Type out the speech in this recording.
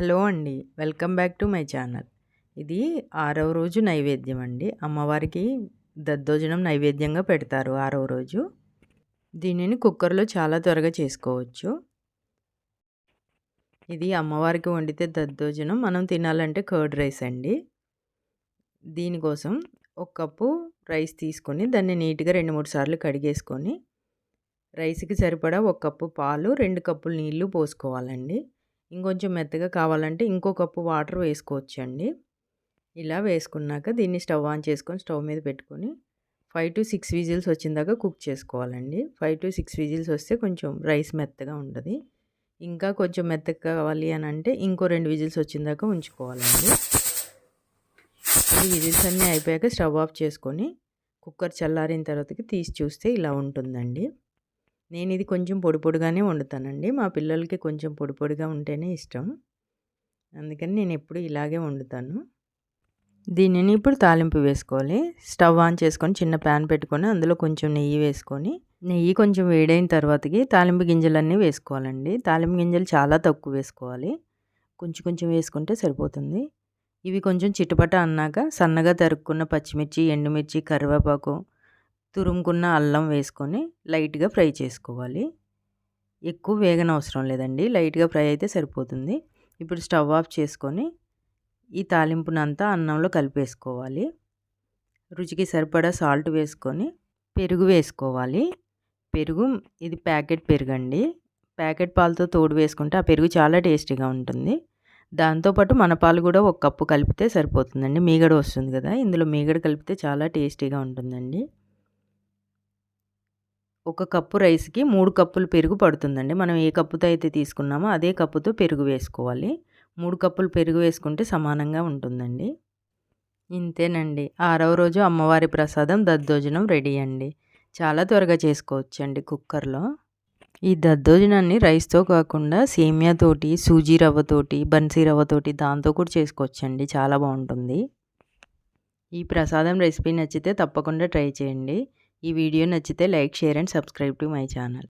Hello అండి. Welcome back to my channel. ఇది ఆరవ రోజు నైవేద్యం అండి. అమ్మవారికి దద్దోజనం నైవేద్యంగా పెడతారు ఆరవ రోజు. దీనిని కుక్కర్లో చాలా త్వరగా చేసుకోవచ్చు. ఇది అమ్మవారికి వండితే దద్దోజనం. మనం తినాలంటే కర్డ్ రైస్ అండి. దీనికోసం ఒక కప్పు రైస్ తీసుకొని దాన్ని నీట్గా రెండు మూడు సార్లు కడిగేసుకొని రైస్కి సరిపడా ఒక కప్పు పాలు రెండు కప్పులు నీళ్ళు పోసుకోవాలండి. ఇంకొంచెం మెత్తగా కావాలంటే ఇంకో కప్పు వాటర్ వేసుకోవచ్చండి. ఇలా వేసుకున్నాక దీన్ని స్టవ్ ఆన్ చేసుకొని స్టవ్ మీద పెట్టుకొని ఫైవ్ టు సిక్స్ విజిల్స్ వచ్చిన దాకా కుక్ చేసుకోవాలండి. ఫైవ్ టు సిక్స్ విజిల్స్ వస్తే కొంచెం రైస్ మెత్తగా ఉంటుంది ఇంకా కొంచెం మెత్తగా కావాలి అని అంటే ఇంకో రెండు విజిల్స్ వచ్చిన దాకా ఉంచుకోవాలండి. ఈ విజిల్స్ అన్నీ అయిపోయాక స్టవ్ ఆఫ్ చేసుకొని కుక్కర్ చల్లారిన తర్వాతకి తీసి చూస్తే ఇలా ఉంటుందండి. నేను ఇది కొంచెం పొడి పొడిగానే వండుతానండి. మా పిల్లలకి కొంచెం పొడి పొడిగా ఉంటేనే ఇష్టం. అందుకని నేను ఎప్పుడు ఇలాగే వండుతాను. దీనిని ఇప్పుడు తాలింపు వేసుకోవాలి. స్టవ్ ఆన్ చేసుకొని చిన్న ప్యాన్ పెట్టుకొని అందులో కొంచెం నెయ్యి వేసుకొని నెయ్యి కొంచెం వేడైన తర్వాతకి తాలింపు గింజలన్నీ వేసుకోవాలండి. తాలింపు గింజలు చాలా తక్కువ వేసుకోవాలి. కొంచెం కొంచెం వేసుకుంటే సరిపోతుంది. ఇవి కొంచెం చిటపట అన్నాక సన్నగా తరుక్కున్న పచ్చిమిర్చి ఎండుమిర్చి కరివేపాకు తురుముకున్న అల్లం వేసుకొని లైట్గా ఫ్రై చేసుకోవాలి. ఎక్కువ వేగన అవసరం లేదండి. లైట్గా ఫ్రై అయితే సరిపోతుంది. ఇప్పుడు స్టవ్ ఆఫ్ చేసుకొని ఈ తాలింపునంతా అన్నంలో కలిపేసుకోవాలి. రుచికి సరిపడా సాల్ట్ వేసుకొని పెరుగు వేసుకోవాలి. పెరుగు ఇది ప్యాకెట్ పెరుగు అండి ప్యాకెట్ పాలతో తోడు వేసుకుంటే ఆ పెరుగు చాలా టేస్టీగా ఉంటుంది. దాంతోపాటు మన పాలు కూడా ఒక కప్పు కలిపితే సరిపోతుందండి. మీగడ వస్తుంది కదా ఇందులో మీగడ కలిపితే చాలా టేస్టీగా ఉంటుందండి. ఒక కప్పు రైస్కి మూడు కప్పులు పెరుగు పడుతుందండి. మనం ఏ కప్పుతో అయితే తీసుకున్నామో అదే కప్పుతో పెరుగు వేసుకోవాలి. మూడు కప్పులు పెరుగు వేసుకుంటే సమానంగా ఉంటుందండి. ఇంతేనండి. ఆరవ రోజు అమ్మవారి ప్రసాదం దద్దోజనం రెడీ అండి. చాలా త్వరగా చేసుకోవచ్చండి కుక్కర్లో. ఈ దద్దోజనాన్ని రైస్తో కాకుండా సేమియాతోటి సూజీ రవ్వతోటి బన్సీ రవ్వతోటి దాంతో కూడా చేసుకోవచ్చండి. చాలా బాగుంటుంది. ఈ ప్రసాదం రెసిపీ నచ్చితే తప్పకుండా ట్రై చేయండి. ఈ వీడియో నచ్చితే like share and subscribe to my channel.